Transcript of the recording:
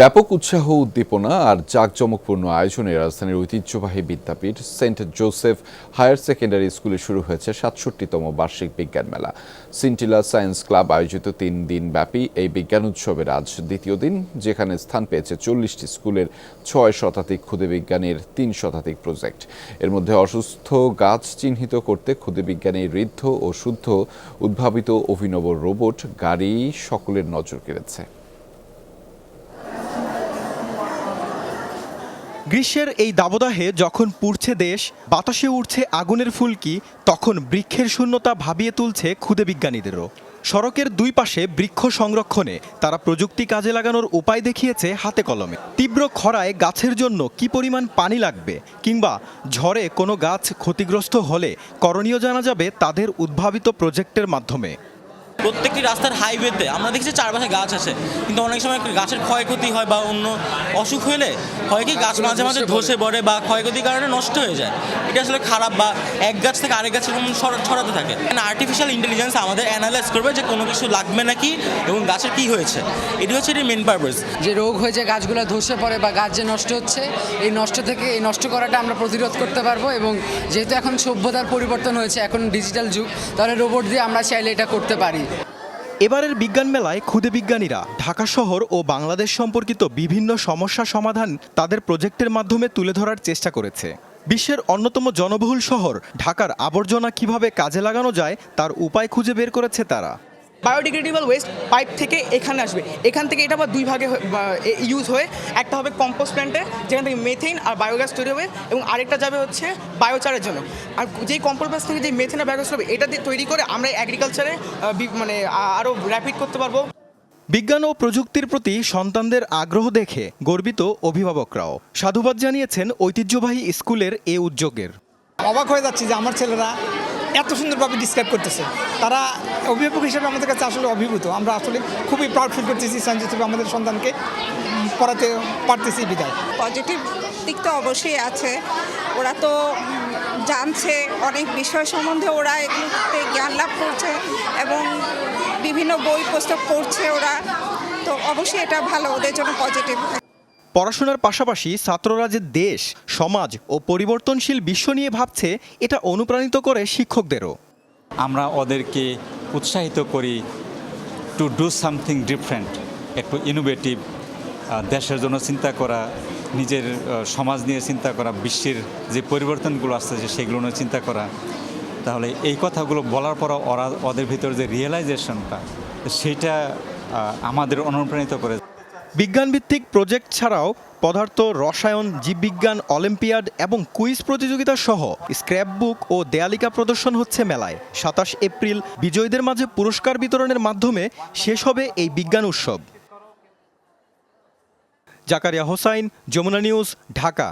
ব্যাপক উৎসাহ উদ্দীপনা আর জাঁকজমকপূর্ণ আয়োজনে রাজধানীর ঐতিহ্যবাহী বিদ্যাপীঠ সেন্ট জোসেফ হায়ার সেকেন্ডারি স্কুলে শুরু হয়েছে সাতষট্টিতম বার্ষিক বিজ্ঞান মেলা। সিন্টিলা সায়েন্স ক্লাব আয়োজিত তিন দিন ব্যাপী এই বিজ্ঞান উৎসবের আজ দ্বিতীয় দিন, যেখানে স্থান পেয়েছে চল্লিশটি স্কুলের ছয় শতাধিক ক্ষুদে বিজ্ঞানের তিন শতাধিক প্রজেক্ট। এর মধ্যে অসুস্থ, গাছ চিহ্নিত করতে ক্ষুদে বিজ্ঞানী ঋদ্ধ ও শুদ্ধ, উদ্ভাবিত অভিনব রোবট, গাড়ি, সকলের নজর কেড়েছে। গ্রীষ্মের এই দাবদাহে যখন পুড়ছে দেশ, বাতাসে উঠছে আগুনের ফুলকি, তখন বৃক্ষের শূন্যতা ভাবিয়ে তুলছে ক্ষুদে বিজ্ঞানীদেরও। সড়কের দুই পাশে বৃক্ষ সংরক্ষণে তারা প্রযুক্তি কাজে লাগানোর উপায় দেখিয়েছে হাতে কলমে। তীব্র খরায় গাছের জন্য কি পরিমাণ পানি লাগবে কিংবা ঝড়ে কোনো গাছ ক্ষতিগ্রস্ত হলে করণীয় জানা যাবে তাদের উদ্ভাবিত প্রজেক্টের মাধ্যমে। প্রত্যেকটি রাস্তার হাইওয়েতে আমরা দেখছি চারপাশে গাছ আছে কিন্তু অনেক সময় গাছের ক্ষয়ক্ষতি হয় বা অন্য অসুখ হলে হয় কি গাছ মাঝে মাঝে ধসে পড়ে বা ক্ষয়ক্ষতির কারণে নষ্ট হয়ে যায়। এটা আসলে খারাপ বা এক গাছ থেকে আরেক গাছের ছড়াতে থাকে। আর্টিফিশিয়াল ইন্টেলিজেন্স আমাদের অ্যানালাইজ করবে যে কোনো কিছু লাগবে নাকি এবং গাছের কি হয়েছে। এটি হচ্ছে এটি মেন পারপাস যে রোগ হয়ে যে গাছগুলো ধসে পড়ে বা গাছ যে নষ্ট হচ্ছে এই নষ্ট থেকে এই নষ্ট করাটা আমরা প্রতিরোধ করতে পারব এবং যেহেতু এখন সভ্যতার পরিবর্তন হয়েছে এখন ডিজিটাল যুগ তাহলে রোবট দিয়ে আমরা চাইলে এটা করতে পারি। এবারের বিজ্ঞান মেলায় ক্ষুদে বিজ্ঞানীরা ঢাকা শহর ও বাংলাদেশ সম্পর্কিত বিভিন্ন সমস্যা সমাধান তাদের প্রজেক্টের মাধ্যমে তুলে ধরার চেষ্টা করেছে। বিশ্বের অন্যতম জনবহুল শহর ঢাকার আবর্জনা কীভাবে কাজে লাগানো যায় তার উপায় খুঁজে বের করেছে তারা। বায়োডিগ্রেডেবল ওয়েস্ট পাইপ থেকে এখানে আসবে। এখান থেকে এটা আবার দুই ভাগে ইউজ হয়ে একটা হবে কম্পোস্ট প্ল্যান্টে যেখান থেকে মেথেন আর বায়োগ্যাস তৈরি হবে এবং আরেকটা যাবে হচ্ছে বায়োচারের জন্য। আর যেই কম্পোস্ট থেকে যে মেথেন আর বায়োগ্যাস হবে এটা দিয়ে তৈরি করে আমরা অ্যাগ্রিকালচারে মানে আরও র্যাপিড করতে পারব। বিজ্ঞান ও প্রযুক্তির প্রতি সন্তানদের আগ্রহ দেখে গর্বিত অভিভাবকরাও। সাধুবাদ জানিয়েছেন ঐতিহ্যবাহী স্কুলের এ উদ্যোগের। অবাক হয়ে যাচ্ছি যে আমার ছেলেরা এত সুন্দরভাবে ডিসক্রাইব করতেছে। তারা অভিভাবক হিসেবে আমাদের কাছে আসলে অভিভূত। আমরা আসলে খুবই প্রাউড ফিল করতেছি সঞ্জিত আমাদের সন্তানকে পড়াতে পারতেছি বিদায়। পজিটিভ দিক তো অবশ্যই আছে। ওরা তো জানছে অনেক বিষয় সম্বন্ধে ওরা এগুলোতে জ্ঞান লাভ করছে এবং বিভিন্ন বই পুস্তক পড়ছে ওরা। তো অবশ্যই এটা ভালো, ওদের জন্য পজিটিভ পড়াশোনার পাশাপাশি ছাত্ররা যে দেশ, সমাজ ও পরিবর্তনশীল বিশ্ব নিয়ে ভাবছে, এটা অনুপ্রাণিত করে শিক্ষকদেরও। আমরা ওদেরকে উৎসাহিত করি টু ডু সামথিং ডিফারেন্ট একটু ইনোভেটিভ দেশের জন্য চিন্তা করা, নিজের সমাজ নিয়ে চিন্তা করা, বিশ্বের যে পরিবর্তনগুলো আসতেছে সেগুলো নিয়ে চিন্তা করা। তাহলে এই কথাগুলো বলার পর ওরা ওদের ভিতরে যে রিয়েলাইজেশনটা সেটা আমাদের অনুপ্রাণিত করে বিজ্ঞানভিত্তিক প্রজেক্ট ছাড়াও পদার্থ, রসায়ন, জীববিজ্ঞান, অলিম্পিয়াড এবং কুইজ প্রতিযোগিতা সহ স্ক্র্যাপ বুক ও দেয়ালিকা প্রদর্শন হচ্ছে মেলায়। সাতাশ এপ্রিল বিজয়ীদের মাঝে পুরস্কার বিতরণের মাধ্যমে শেষ হবে এই বিজ্ঞান উৎসব। জাকারিয়া হোসাইন, যমুনা নিউজ, ঢাকা।